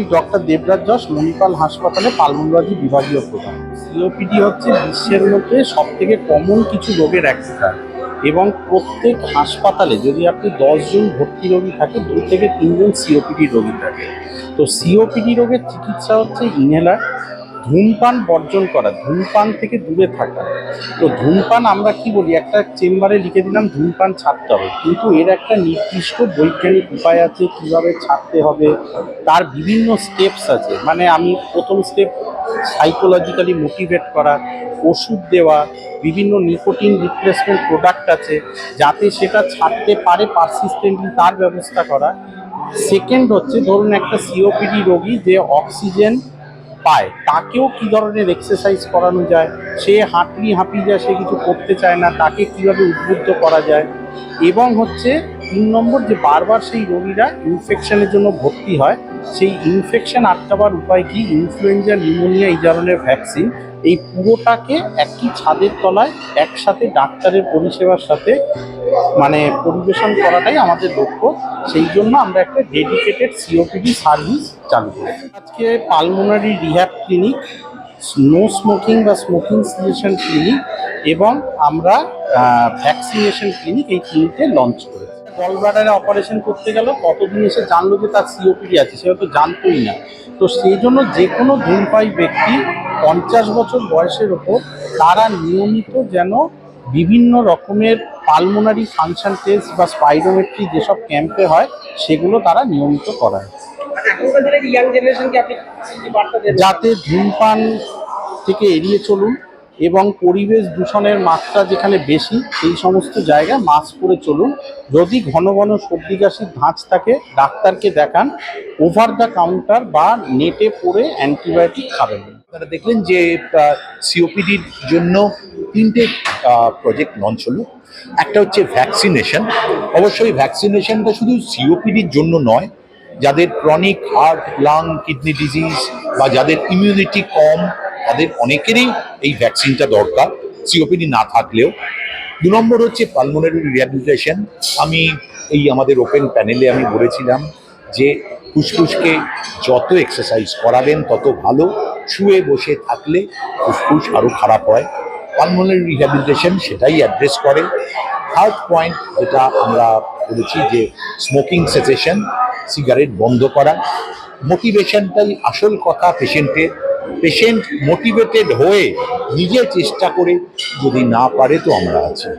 আমি ডক্টর দেবরাজ যশ মণিপাল হাসপাতালে পালমোলজি বিভাগীয় প্রধান। সিওপিডি হচ্ছে বিশ্বের মধ্যে সব থেকে কমন কিছু রোগের একটা এবং প্রত্যেক হাসপাতালে যদি আপনি দশজন ভর্তি রোগী থাকে, দু থেকে তিনজন সিওপিডি রোগী থাকে। তো সিওপিডি রোগের চিকিৎসা হচ্ছে ইনহেলার ধূমপান বর্জন করা, ধূমপান থেকে দূরে থাকা। তো ধূমপান আমরা কি বলি? একটা চেম্বারে লিখে দিলাম, ধূমপান ছাড়তে হবে। কিন্তু এর একটা নির্দিষ্ট বৈজ্ঞানিক উপায় আছে, কীভাবে ছাড়তে হবে, তার বিভিন্ন স্টেপস আছে। মানে আমি প্রথম স্টেপ সাইকোলজিক্যালি মোটিভেট করা, ওষুধ দেওয়া, বিভিন্ন নিকোটিন রিপ্লেসমেন্ট প্রোডাক্ট আছে, যাতে সেটা ছাড়তে পারে পারসিস্টেন্টলি তার ব্যবস্থা করা। সেকেন্ড হচ্ছে, ধরুন একটা সিওপিডি রোগী যে অক্সিজেন পায়, তাকেও কি ধরনের এক্সারসাইজ করানো যায়? সে হাঁটলি হাঁপিয়ে যায়, সে কিছু করতে চায় না, তাকে কীভাবে উদ্বুদ্ধ করা যায়? এবং হচ্ছে তিন নম্বর যে বারবার সেই রোগীরা ইনফেকশনের জন্য ভর্তি হয় সেই ইনফেকশন আটকাবার উপায় কি? ইনফ্লুয়েঞ্জা নিউমোনিয়া এই ধরনের ভ্যাকসিন এই পুরোটাকে একই ছাদের তলায় একসাথে ডাক্তারের পরিষেবার সাথে মানে পরিবেশন করাটাই আমাদের লক্ষ্য। সেই জন্য আমরা একটা ডেডিকেটেড সিওপিডি সার্ভিস চালু করি আজকে pulmonary rehab clinic no smoking বা স্মোকিং সিলেশন ক্লিনিক এবং আমরা ভ্যাকসিনেশন ক্লিনিক এই তিনটে লঞ্চ করেছি। গলব্লাডারে অপারেশন করতে গেল কতদিন এসে জানলো যে তার সিওপিডি আছে সে হয়তো জানতোই না। তো সেই জন্য যে কোনো ধূমপাই ব্যক্তি পঞ্চাশ বছর বয়সের ওপর তারা নিয়মিত যেন বিভিন্ন রকমের পালমোনারি ফাংশন টেস্ট বা স্পাইরোমেট্রি যেসব ক্যাম্পে হয় সেগুলো তারা নিয়মিত করায়। ইয়াং দেবেন? যাতে ধূমপান থেকে এড়িয়ে চলুন এবং পরিবেশ দূষণের মাত্রা যেখানে বেশি, সেই সমস্ত জায়গায় মাস্ক পরে চলুন। যদি ঘন ঘন সর্দি কাশির ধাঁচ থাকে, ডাক্তারকে দেখান ওভার দ্য কাউন্টার বা নেটে পড়ে অ্যান্টিবায়োটিক খাবেন। আপনারা দেখলেন যে সিওপিডির জন্য তিনটে প্রজেক্ট লঞ্চ হলো। একটা হচ্ছে ভ্যাকসিনেশন অবশ্যই ভ্যাকসিনেশনটা শুধু সিওপিডির জন্য নয়, যাদের chronic heart lung kidney disease বা যাদের ইমিউনিটি কম তাদের অনেকেরই এই ভ্যাকসিনটা দরকার সিওপিডি না থাকলেও। দু নম্বর হচ্ছে পালমোনারি রিহ্যাবিলিটেশন আমি এই আমাদের ওপেন প্যানেলে আমি বলেছিলাম যে ফুসফুসকে যত এক্সারসাইজ করাবেন, তত ভালো। শুয়ে বসে থাকলে ফুসফুস আরও খারাপ হয়। পালমোনারি রিহ্যাবিলিটেশন সেটাই অ্যাড্রেস করে। থার্ড পয়েন্ট যেটা আমরা বলেছি যে স্মোকিং সেসেশন সিগারেট বন্ধ করা। মোটিভেশনটাই আসল কথা পেশেন্টের পেশেন্ট মোটিভেটেড হয়ে নিজে চেষ্টা করে যদি না পারে তো আমরা আছি।